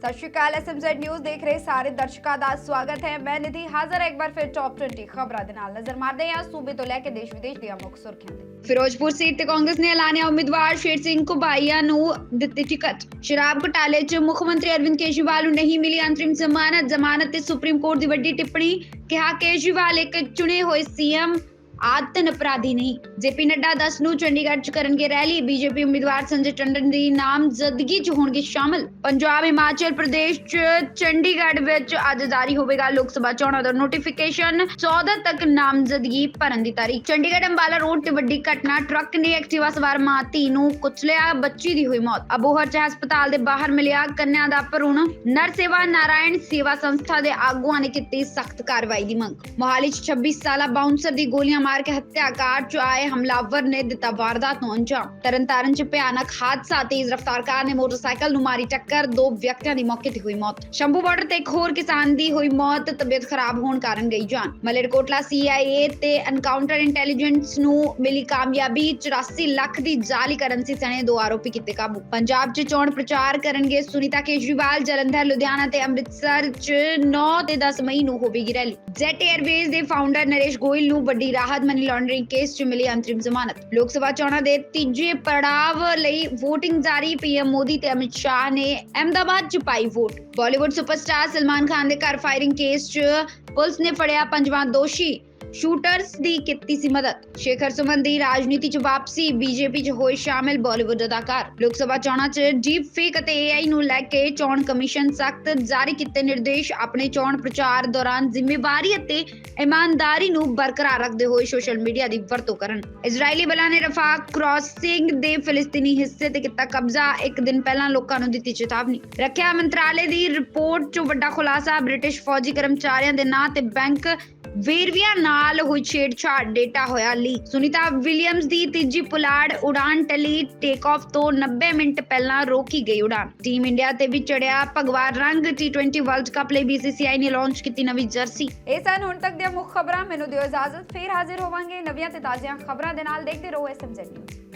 ਸਤਿ ਸ਼੍ਰੀ ਅਕਾਲ SMZ news ਦੇਖ ਰਹੇ ਸਾਰੇ ਦਰਸ਼ਕਾਂ ਦਾ ਸਵਾਗਤ ਹੈ। ਮੈਂ ਨਿਧੀ ਹਾਜ਼ਰ ਹਾਂ ਇੱਕ ਵਾਰ ਫਿਰ ਟੌਪ 20 ਖਬਰਾਂ ਦੇ ਨਾਲ। ਨਜ਼ਰ ਮਾਰਦੇ ਹਾਂ ਸੂਬੇ ਤੋਂ ਲੈ ਕੇ ਦੇਸ਼ ਵਿਦੇਸ਼ ਦੀਆਂ ਮੁੱਖ ਸੁਰਖੀਆਂ ਤੇ। ਫਿਰੋਜ਼ਪੁਰ ਸੀਟ ਤੇ ਕਾਂਗਰਸ ਨੇ ਐਲਾਨਿਆ ਉਮੀਦਵਾਰ ਸ਼ੇਰ ਸਿੰਘ ਕੁਬਾਈਆ ਨੂੰ ਦਿੱਤੀ ਟਿਕਟ। ਸ਼ਰਾਬ ਘੁਟਾਲੇ 'ਚ ਮੁੱਖ ਮੰਤਰੀ ਅਰਵਿੰਦ ਕੇਜਰੀਵਾਲ ਨੂੰ ਨਹੀਂ ਮਿਲੀ ਅੰਤਰਿਮ ਜ਼ਮਾਨਤ। ਜ਼ਮਾਨਤ ਤੇ ਸੁਪਰੀਮ ਕੋਰਟ ਦੀ ਵੱਡੀ ਟਿੱਪਣੀ ਕਿਹਾ ਕੇਜਰੀਵਾਲ ਇੱਕ ਚੁਣੇ ਹੋਏ ਸੀਐਮ ਆਤਨ ਅਪਰਾਧੀ ਨਹੀਂ। ਜੇਪੀ ਨੱਡਾ 10 ਨੂੰ ਚੰਡੀਗੜ੍ਹ ਚ ਕਰਨਗੇ ਰੈਲੀ, ਬੀਜੇਪੀ ਉਮੀਦਵਾਰ ਸੰਜੇ ਟੰਡਨ ਦੀ ਨਾਮਜ਼ਦਗੀ ਚ ਹੋਣਗੇ ਸ਼ਾਮਲ। ਪੰਜਾਬ, ਹਿਮਾਚਲ ਪ੍ਰਦੇਸ਼ ਚ ਚੰਡੀਗੜ੍ਹ ਵਿੱਚ ਅੱਜ ਜਾਰੀ ਹੋਵੇਗਾ ਲੋਕ ਸਭਾ ਚੋਣਾਂ ਦਾ ਨੋਟੀਫਿਕੇਸ਼ਨ 14 ਤੱਕ ਨਾਮਜ਼ਦਗੀ ਭਰਨ ਦੀ ਤਾਰੀਖ। ਚੰਡੀਗੜ੍ਹ ਅੰਬਾਲਾ ਰੋਡ ਤੇ ਵੱਡੀ ਘਟਨਾ, ਟਰੱਕ ਨੇ ਐਕਟਿਵਾ ਸਵਾਰ ਮਾਂ ਧੀ ਨੂੰ ਕੁਚਲਿਆ, ਬੱਚੀ ਦੀ ਹੋਈ ਮੌਤ। ਅਬੋਹਰ ਚ ਹਸਪਤਾਲ ਦੇ ਬਾਹਰ ਮਿਲਿਆ ਕੰਨਿਆ ਦਾ ਭਰੂਣ। ਨਰ ਸੇਵਾ ਨਾਰਾਇਣ ਸੇਵਾ ਸੰਸਥਾ ਦੇ ਆਗੂਆਂ ਨੇ ਕੀਤੀ ਸਖਤ ਕਾਰਵਾਈ ਦੀ ਮੰਗ। ਮੋਹਾਲੀ ਚ 26 ਸਾਲਾ ਬਾਉਂਸਰ ਦੀ ਗੋਲੀਆਂ ਮਾਰ ਕੇ ਹੱਤਿਆਕਾਰ ਚ ਆਏ ਹਮਲਾਵਰ ਨੇ ਦਿੱਤਾ ਵਾਰਦਾਤ ਨੂੰ ਅੰਜਾਮ ਤਰਨਤਾਰਨ ਚ ਭਿਆਨਕ ਹਾਦਸਾ ਤੇਜ਼ ਰਫ਼ਤਾਰ ਕਾਰ ਨੇ ਮੋਟਰਸਾਈਕਲ ਨੂੰ ਮਾਰੀ ਟੱਕਰ ਦੋ ਵਿਅਕਤੀਆਂ ਦੀ ਮੌਕੇ ਤੇ ਹੋਈ ਮੌਤ ਸ਼ੰਭੂ ਬਾਰਡਰ ਤੇ ਇੱਕ ਹੋਰ ਕਿਸਾਨ ਦੀ ਹੋਈ ਮੌਤ ਤਬੀਅਤ ਖਰਾਬ ਹੋਣ ਕਾਰਨ ਗਈ ਜਾਨ ਮਲੇਰਕੋਟਲਾ CIA ਤੇ ਐਨਕਾਊਂਟਰ ਇੰਟੈਲੀਜੈਂਸ ਨੂੰ ਮਿਲੀ ਕਾਮਯਾਬੀ 84 ਲੱਖ ਦੀ ਜਾਲੀ ਕਰੰਸੀ ਸਣੇ ਦੋ ਆਰੋਪੀ ਕੀਤੇ ਕਾਬੂ ਪੰਜਾਬ 'ਚ ਚੋਣ ਪ੍ਰਚਾਰ ਕਰਨਗੇ ਸੁਨੀਤਾ ਕੇਜਰੀਵਾਲ ਜਲੰਧਰ ਲੁਧਿਆਣਾ ਤੇ ਅੰਮ੍ਰਿਤਸਰ 'ਚ 9 ਤੇ 10 ਮਈ ਨੂੰ ਹੋਵੇਗੀ ਰੈਲੀ ਜੈਟ 에ਅਰਵੇਜ਼ ਦੇ ਫਾਊਂਡਰ ਨਰੇਸ਼ ਗੋਇਲ ਨੂੰ ਵੱਡੀ ਰਾਹਤ ਮਨੀ ਲਾਂਡਰਿੰਗ ਕੇਸ 'ਚ ਮਿਲੀ ਅੰਤਰਿਮ ਜ਼ਮਾਨਤ। ਲੋਕ ਸਭਾ ਚੋਣਾਂ ਦੇ ਤੀਜੇ ਪੜਾਵ ਲਈ VOTING ਜਾਰੀ। ਪੀਐਮ ਮੋਦੀ ਤੇ ਅਮਿਤ ਸ਼ਾਹ ਨੇ ਅਹਿਮਦਾਬਾਦ 'ਚ ਪਾਈ vote. Bollywood superstar Salman Khan ਦੇ ਘਰ ਫਾਇਰਿੰਗ ਕੇਸ 'ਚ ਪੁਲਿਸ ਨੇ ਫੜਿਆ ਪੰਜਵਾਂ ਦੋਸ਼ੀ। ਸ਼ੂਟਰਸ ਦੀ ਕੀਤੀ ਸੀ ਮਦਦ। ਸ਼ੇਖਰ ਸੁਮਨ ਦੀ ਰਾਜਨੀਤੀ 'ਚ ਵਾਪਸੀ ਬੀਜੇਪੀ 'ਚ ਹੋਏ ਸ਼ਾਮਿਲ ਬਾਲੀਵੁੱਡ ਅਦਾਕਾਰ। ਲੋਕ ਸਭਾ ਚੋਣਾਂ 'ਚ ਡੀਪ ਫੇਕ ਅਤੇ AI ਨੂੰ ਲੈ ਕੇ ਚੋਣ ਕਮਿਸ਼ਨ ਸਖਤ ਜਾਰੀ ਕੀਤੇ ਨਿਰਦੇਸ਼। ਆਪਣੇ ਚੋਣ ਪ੍ਰਚਾਰ ਦੌਰਾਨ ਜ਼ਿੰਮੇਵਾਰੀ ਅਤੇ ਇਮਾਨਦਾਰੀ ਨੂੰ ਬਰਕਰਾਰ ਰੱਖਦੇ ਹੋਏ ਸੋਸ਼ਲ ਮੀਡੀਆ ਦੀ ਵਰਤੋਂ ਕਰਨ। ਇਜ਼ਰਾਈਲੀ ਬਲਾਂ ਨੇ ਰਫਾ ਕ੍ਰਾਸਿੰਗ ਦੇ ਫਿਲਿਸਤੀਨੀ ਹਿੱਸੇ ਤੇ ਕੀਤਾ ਕਬਜ਼ਾ। ਇੱਕ ਦਿਨ ਪਹਿਲਾਂ ਲੋਕਾਂ ਨੂੰ ਦਿੱਤੀ ਚੇਤਾਵਨੀ। ਰੱਖਿਆ ਮੰਤਰਾਲੇ ਦੀ ਰਿਪੋਰਟ 'ਚ ਵੱਡਾ ਖੁਲਾਸਾ। ਬ੍ਰਿਟਿਸ਼ ਫੌਜੀ ਕਰਮਚਾਰੀਆਂ ਦੇ ਨਾਂ ਤੇ ਬੈਂਕ ਵੇਰਵਿਆਂ ਨਾਲ ਹੋਈ ਛੇੜਛਾੜ, ਡੇਟਾ ਹੋਇਆ ਲੀਕ ਸੁਨੀਤਾ ਵਿਲੀਅਮਸ ਦੀ ਤੀਜੀ ਪੁਲਾੜ ਉਡਾਨ ਟਲੀ ਟੇਕ ਆਫ ਤੋਂ 90 ਮਿੰਟ ਪਹਿਲਾਂ ਰੋਕੀ ਗਈ ਉਡਾਨ। ਟੀਮ ਇੰਡੀਆ ਤੇ ਵੀ ਚੜਿਆ ਭਗਵਾ ਰੰਗ। T20 ਵਰਲਡ ਕੱਪ ਲਈ BCCI ਨੇ ਲਾਂਚ ਕੀਤੀ ਨਵੀਂ ਜਰਸੀ ਇਹ ਸਨ ਹੁਣ ਤੱਕ ਦੀਆਂ ਮੁੱਖ ਖਬਰਾਂ। ਮੈਨੂੰ ਦਿਓ ਇਜਾਜ਼ਤ। ਫੇਰ ਹਾਜ਼ਰ ਹੋਵਾਂਗੇ ਨਵੀਆਂ ਤੇ ਤਾਜ਼ੀਆਂ ਖਬਰਾਂ ਦੇ ਨਾਲ। ਦੇਖਦੇ ਰਹੋ ਐਸਐਮਜ਼ੈਡ ਨਿਊਜ਼